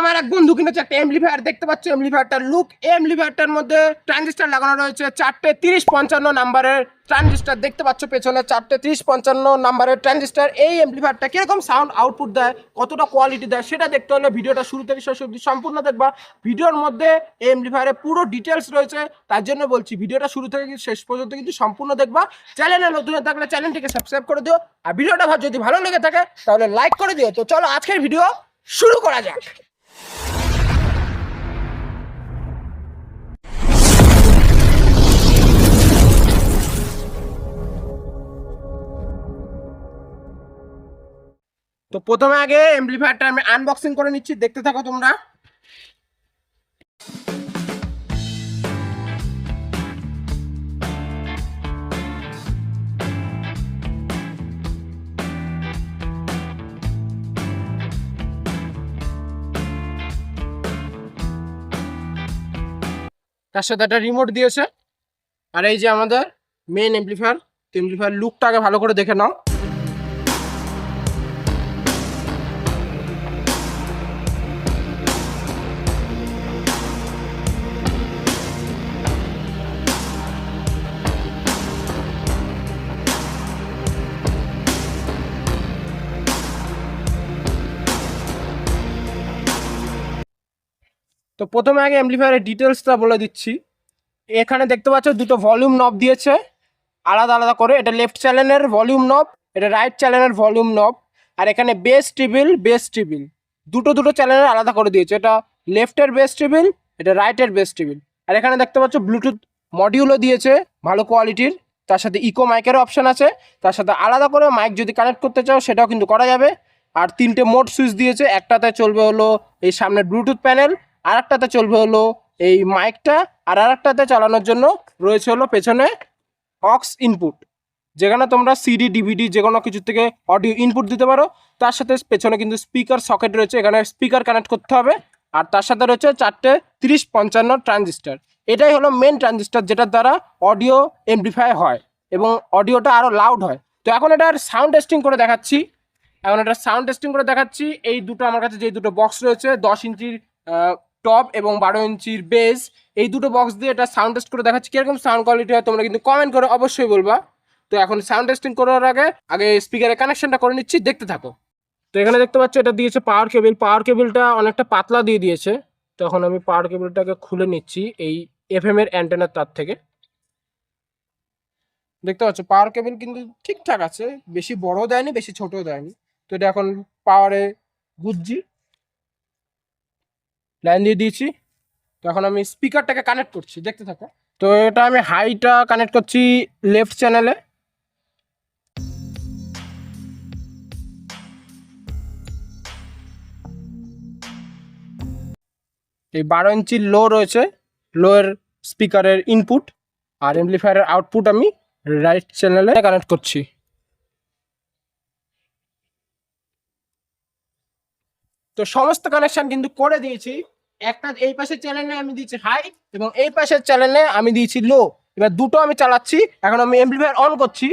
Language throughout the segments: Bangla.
আমার এক বন্ধু কিনেছে একটা এমপ্লিফায়ার দেখতে পাচ্ছ এমপ্লিফায়ারটার লুক এমপ্লিফায়ারটার মধ্যে ট্রানজিস্টার লাগানো রয়েছে চারটে তিরিশ পঞ্চান্ন নাম্বারের ট্রানজিস্টার দেখতে পাচ্ছ পেছনে চারটে তিরিশ পঞ্চান্ন নাম্বারের ট্রানজিস্টার এই এমপ্লিফায়ারটা কীরকম সাউন্ড আউটপুট দেয়, কতটা কোয়ালিটি দেয়, সেটা দেখতে হলে ভিডিওটা শুরু থেকে শেষ অবধি সম্পূর্ণ দেখবা। ভিডিওর মধ্যে এই এমপ্লিফায়ারের পুরো ডিটেলস রয়েছে, তার জন্য বলছি ভিডিওটা শুরু থেকে কিন্তু শেষ পর্যন্ত কিন্তু সম্পূর্ণ দেখবা। চ্যানেলে নতুন হয়ে থাকলে চ্যানেলটিকে সাবস্ক্রাইব করে দিও। আর ভিডিওটা যদি ভালো লেগে থাকে, তাহলে লাইক করে দিও। তো চলো আজকের ভিডিও শুরু করা যাক। তো প্রথমে আগে এমপ্লিফায়ারটা আমি আনবক্সিং করে নিচ্ছি, দেখতে থাকো তোমরা। তার সাথে একটা রিমোট দিয়েছে। আর এই যে আমাদের মেন এমপ্লিফায়ার এমপ্লিফায়ার লুকটা আগে ভালো করে দেখে নাও। তো প্রথমে আগে অ্যাম্পলিফায়ারের ডিটেলসটা বলে দিচ্ছি। এখানে দেখতে পাচ্ছ দুটো ভলিউম নব দিয়েছে। আলাদা আলাদা করে, এটা লেফট চ্যানেলের ভলিউম নব এটা রাইট চ্যানেলের ভলিউম নব আর এখানে বেস টিবিল বেস টিবিল দুটো দুটো চ্যানেলের আলাদা করে দিয়েছে। এটা লেফটের বেস টিবিল এটা রাইটের বেস টিবিল আর এখানে দেখতে পাচ্ছ ব্লুটুথ মডিউলও দিয়েছে ভালো কোয়ালিটির তার সাথে ইকো মাইকের অপশান আছে। তার সাথে আলাদা করে মাইক যদি কানেক্ট করতে চাও, সেটাও কিন্তু করা যাবে। আর তিনটে মোড সুইচ দিয়েছে। একটাতে চলবে হলো এই সামনের ব্লুটুথ প্যানেল আর একটাতে চলবে হলো এই মাইকটা, আর আরেকটাতে চালানোর জন্য রয়েছে হলো পেছনে অক্স ইনপুট যেখানে তোমরা সিডি ডিভিডি যে কোনো কিছু থেকে অডিও ইনপুট দিতে পারো। তার সাথে পেছনে কিন্তু স্পিকার সকেট রয়েছে, এখানে স্পিকার কানেক্ট করতে হবে। আর তার সাথে রয়েছে চারটে তিরিশ পঞ্চান্ন ট্রানজিস্টার এটাই হলো মেন ট্রানজিস্টার যেটার দ্বারা অডিও এমপ্লিফাই হয় এবং অডিওটা আরও লাউড হয়। তো এখন এটার সাউন্ড টেস্টিং করে দেখাচ্ছি। এখন এটা সাউন্ড টেস্টিং করে দেখাচ্ছি। এই দুটো আমার কাছে যে দুটো বক্স রয়েছে, দশ ইঞ্চির টপ এবং বারো ইঞ্চির বেস এই দুটো বক্স দিয়ে এটা সাউন্ড টেস্ট করে দেখাচ্ছি। কীরকম সাউন্ড কোয়ালিটি হয় তোমরা কিন্তু কমেন্ট করে অবশ্যই বলবা। তো এখন সাউন্ড টেস্টিং করার আগে আগে স্পিকারের কানেকশনটা করে নিচ্ছি, দেখতে থাকো। তো এখানে দেখতে পাচ্ছ, এটা দিয়েছে পাওয়ার কেবিল পাওয়ার কেবিলটা অনেকটা পাতলা দিয়ে দিয়েছে। তখন আমি পাওয়ার কেবিলটাকে খুলে নিচ্ছি এই এফ এর অ্যান্টেনার তার থেকে। দেখতে পাচ্ছ পাওয়ার কেবিল কিন্তু ঠিকঠাক আছে। বেশি বড়ও দেয়নি, বেশি ছোটও দেয়নি। তো এটা এখন পাওয়ারে বুঝছি লাইন দিয়ে দিয়েছি। তো এখন আমি স্পিকারটাকে কানেক্ট করছি, দেখতে থাকো। তো এটা আমি হাইটা কানেক্ট করছি লেফট চ্যানেলে এই বারো ইঞ্চির লো রয়েছে লোয়ের স্পিকারের ইনপুট আর এমপ্লিফায়ারের আউটপুট আমি রাইট চ্যানেলে কানেক্ট করছি। তো সমস্ত কানেকশন কিন্তু করে দিয়েছি। একটা এই পাশের চ্যানেলে আমি দিয়েছি হাই এবং এই পাশের চ্যানেলে আমি দিয়েছি লো এবার দুটো আমি চালাচ্ছি এখন আমি এমপ্লিফায়ার অন করছি.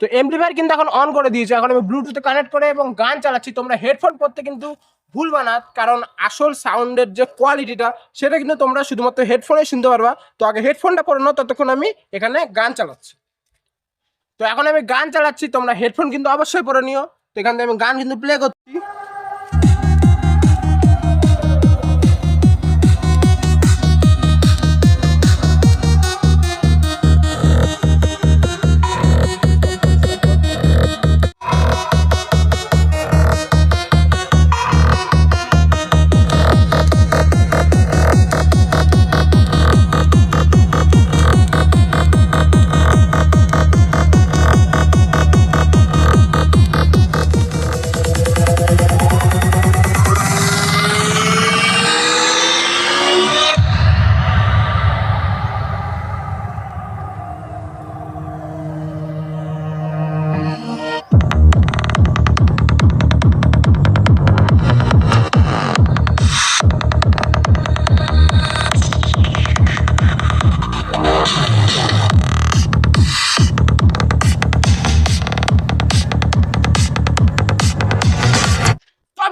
তো এমপ্লিফায়ার কিন্তু এখন অন করে দিয়েছে। এখন আমি ব্লুটুথে কানেক্ট করে এবং গান চালাচ্ছি। তোমরা হেডফোন পরতে কিন্তু ভুলবা না কারণ আসল সাউন্ডের যে কোয়ালিটিটা সেটা কিন্তু তোমরা শুধুমাত্র হেডফোনে শুনতে পারবা। তো আগে হেডফোনটা পরে নাও ততক্ষণ আমি এখানে গান চালাচ্ছি। তো এখন আমি গান চালাচ্ছি, তোমরা হেডফোন কিন্তু অবশ্যই পরে নিও। তো এখান থেকে আমি গান কিন্তু প্লে করছি।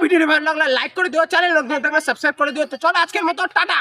ভিডিওটি ভালো লাগলে লাইক করে দিও চ্যানেল সাবস্ক্রাইব করে দিও। তো চলো আজকের মতো, টাটা।